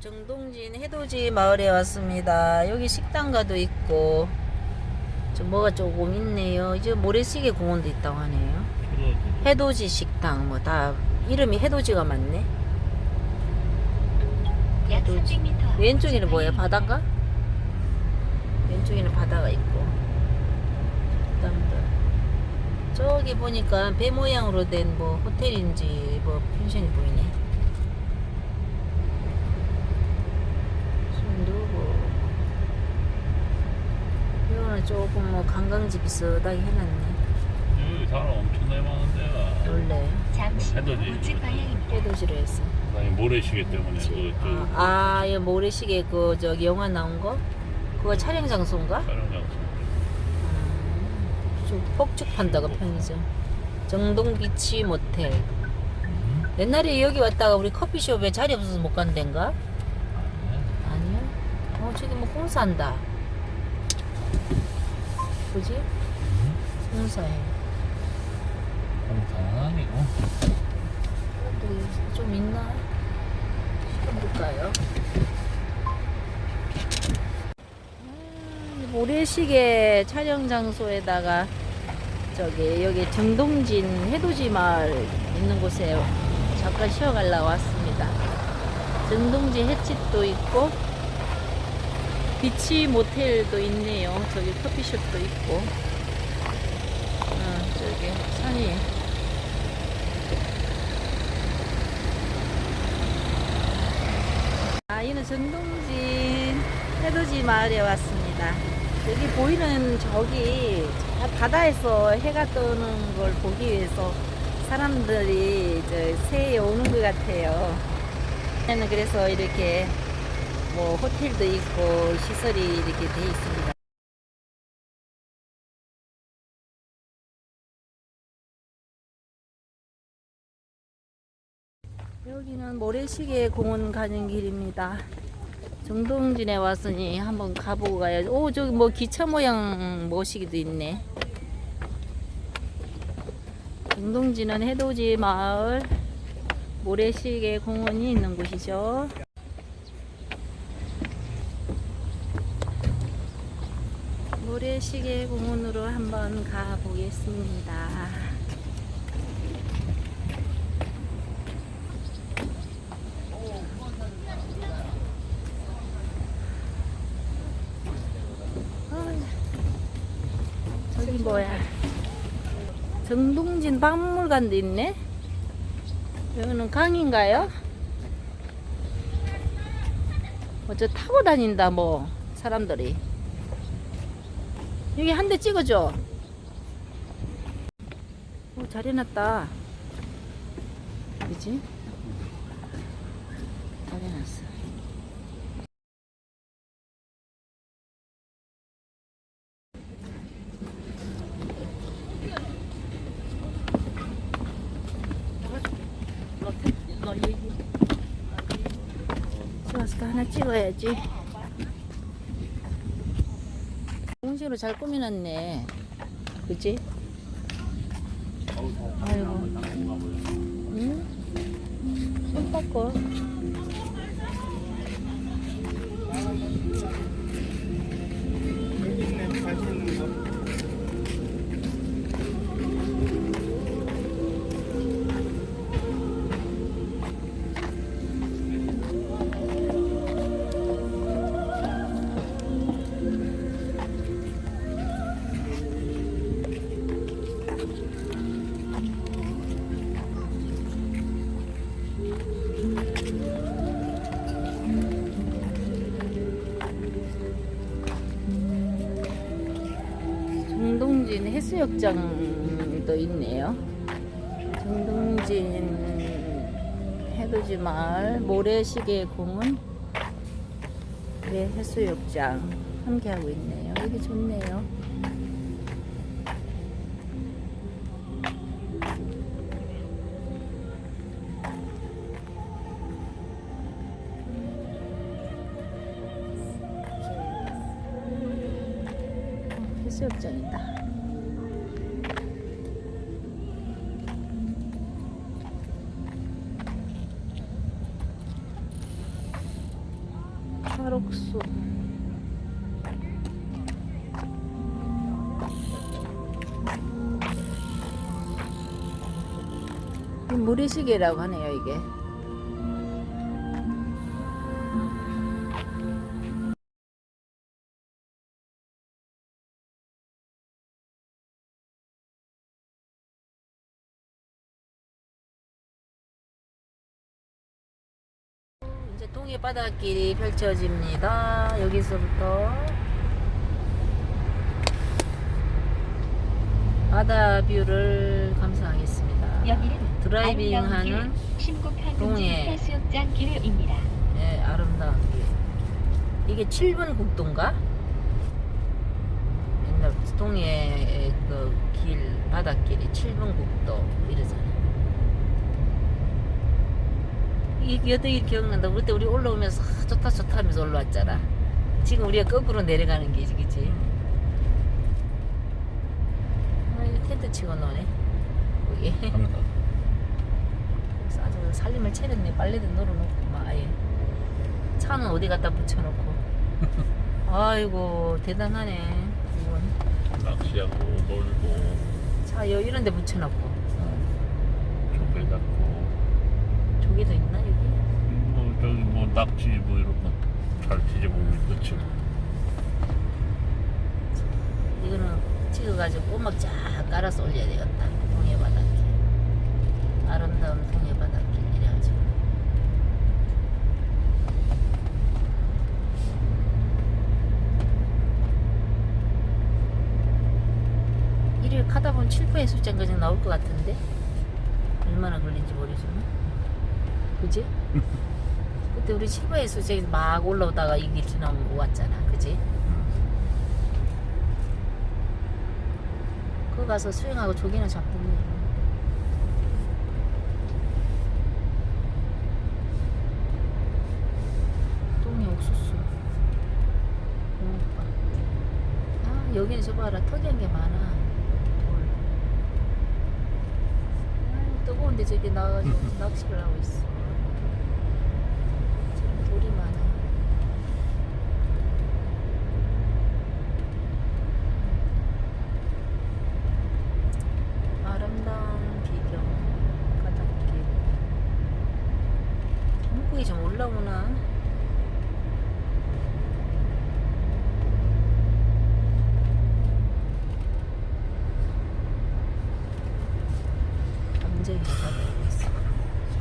정동진 해돋이 마을에 왔습니다. 여기 식당가도 있고 좀 뭐가 조금 있네요. 이제 모래시계 공원도 있다고 하네요. 해돋이 식당 뭐 다 이름이 해돋이가 많네. 약 해돋이. 300m 왼쪽에는 뭐예요? 바다인가? 왼쪽에는 바다가 있고 식당들. 저기 보니까 배 모양으로 된 뭐 호텔인지 뭐 펜션이 보이네. 이거는 조금 뭐 관광지 비슷하게 해놨네. 여기 사람 엄청나게 많은데요. 원래 잠시 후 해돋이. 우측 방향입니다. 해돋이로 했어. 아니 모래시계 때문에 그 저, 아, 아, 이 모래시계 그 저기 영화 나온 거? 그거 촬영 장소인가? 촬영 장소. 좀 폭죽 판다가 편의점. 정동 비치 모텔. 옛날에 여기 왔다가 우리 커피숍에 자리 없어서 못 간 데인가? 아니요. 어, 저기 뭐 홍사한다. 뭐지? 홍사해. 공사는 아니고. 또좀 있나? 시켜볼까요? 음, 모래시계 촬영 장소에다가 저기 여기 정동진 해돋이 마을 있는 곳에 잠깐 쉬어가려고 왔습니다. 정동진 횟집도 있고 비치 모텔도 있네요. 저기 커피숍도 있고. 어, 저기 산이 아, 이는 정동진 해돋이 마을에 왔습니다. 여기 보이는 저기 저 바다에서 해가 뜨는 걸 보기 위해서 사람들이 저 새에 오는 것 같아요. 그래서 이렇게 뭐 호텔도 있고 시설이 이렇게 돼 있습니다. 여기는 모래시계 공원 가는 길입니다. 정동진에 왔으니 한번 가보고 가야죠. 오, 저기 뭐 기차 모양 모시기도 있네. 정동진은 해돋이 마을 모래시계 공원이 있는 곳이죠. 모래시계 공원으로 한번 가보겠습니다. 저기 뭐야? 정동진 박물관도 있네. 여기는 강인가요? 어저 타고 다닌다 뭐 사람들이. 여기 한 대 찍어줘. 오, 잘 해놨다. 그지? 잘 해놨어. 하나 찍어야지 공시로 잘 꾸며놨네 그치? 아이고 응? 손 닦고 정동진 해수욕장도 있네요. 정동진 해돋이 마을 모래시계 공원 네, 해수욕장 함께하고 있네요. 여기 좋네요. 찰옥수. 이 무리시계라고 하네요, 이게. 동해 바닷길이 펼쳐집니다. 여기서부터 바다 뷰를 감상하겠습니다. 여기는 드라이빙하는 길, 동해. 해수욕장 길입니다. 예, 아름다운 길. 이게 7번 국도인가? 옛날 동해 그길 바닷길이 7번 국도 이러잖아. 이 게 어떻게 기억난다. 그때 우리 올라오면서 아, 좋다 좋다 하면서 올라왔잖아. 지금 우리가 거꾸로 내려가는 게지, 그치? 아, 이거 텐트 치고 노네. 그래서 아주 살림을 차렸네. 빨래도 널어놓고 막 아예. 차는 어디 갖다 붙여놓고. 아이고 대단하네. 이건. 낚시하고 놀고 차 여, 이런 데 붙여놓고. 어. 조개 잡고 조개도 있나 여기? 뭐 낙지 뭐 이런 거 잘 뒤져보고 있겠지. 이거는 찍어가지고 꼬막 쫙 깔아서 올려야 되겠다. 동해 바닷길. 아름다운 동해 바닷길 이래가지고. 일일 가다 보면 7분의 수장까지 나올 것 같은데 얼마나 걸린지 모르지만 그지? 그때 우리 7분의 수장에서 막 올라오다가 이 길 지나면 왔잖아. 그지? 그거 가서 수영하고 조개는 잡던데 똥이 옥수수. 오빠. 아 여기는 저 봐라. 특이한 게 많아. 돌. 아, 뜨거운데 저기 나가가지고 낚시를 하고 있어 저기 돌이 많아 아름다운 비경 바닷길 물고기 좀 올라오나 완전히 있어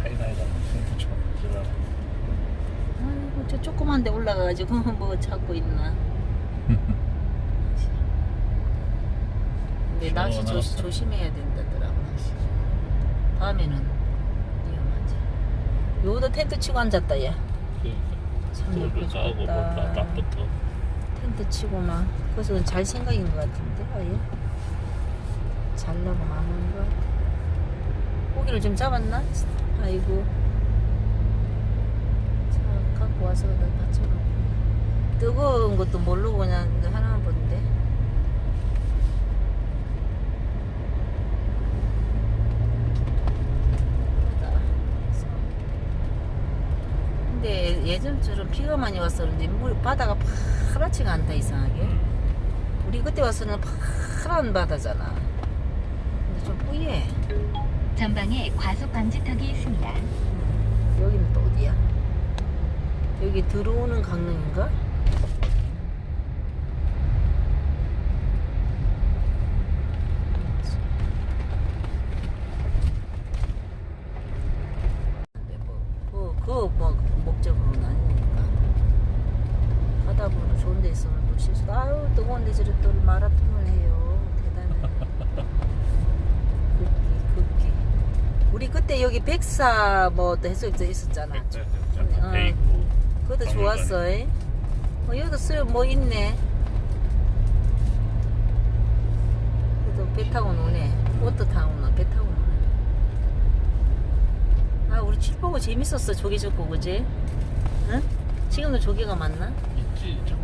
사이다에다 무슨 좀 지라. 아이고 저 조그만 데 올라가가지고 뭐 찾고 있나. 근데 낚시 조, 시원하다. 조심해야 된다더라고 낚시 밤에는 위험하지. 요도 텐트 치고 앉았다 돌도 예쁘게 싸고 뭐. 딱부터 텐트 치고 막. 그래서 잘 생각인 것 같은데 아예? 잘라고 마무는 것 같아 고기를 좀 잡았나? 아이고. 자 갖고 와서 나 받쳐놓고. 뜨거운 것도 모르고 그냥 하나만 보는데. 근데 예전처럼 비가 많이 와서 그런지 물 바다가 파랗지가 않다 이상하게. 우리 그때 와서는 파란 바다잖아. 근데 좀 뿌예 전방에 과속 방지턱이 있습니다. 여기는 또 어디야 여기 들어오는 강릉인가? 뭐, 그거 뭐 목적으로는 아니니까 가다 보면 좋은 데 있으면 또 실수 아유 뜨거운 데 저리 또 마라톤을 해요 대단해 급기 급기 우리 그때 여기 백사 뭐또 해수욕장 있었잖아 어. 돼 있고 그것도. 좋았어 이. 어, 여기도 수영 뭐 있네 그래도 배 타고 노네 보트 타고 노, 배 타고 노네 아 우리 칠보고 재밌었어 조개 잡고 그지? 응? 지금도 조개가 많나? 있지 참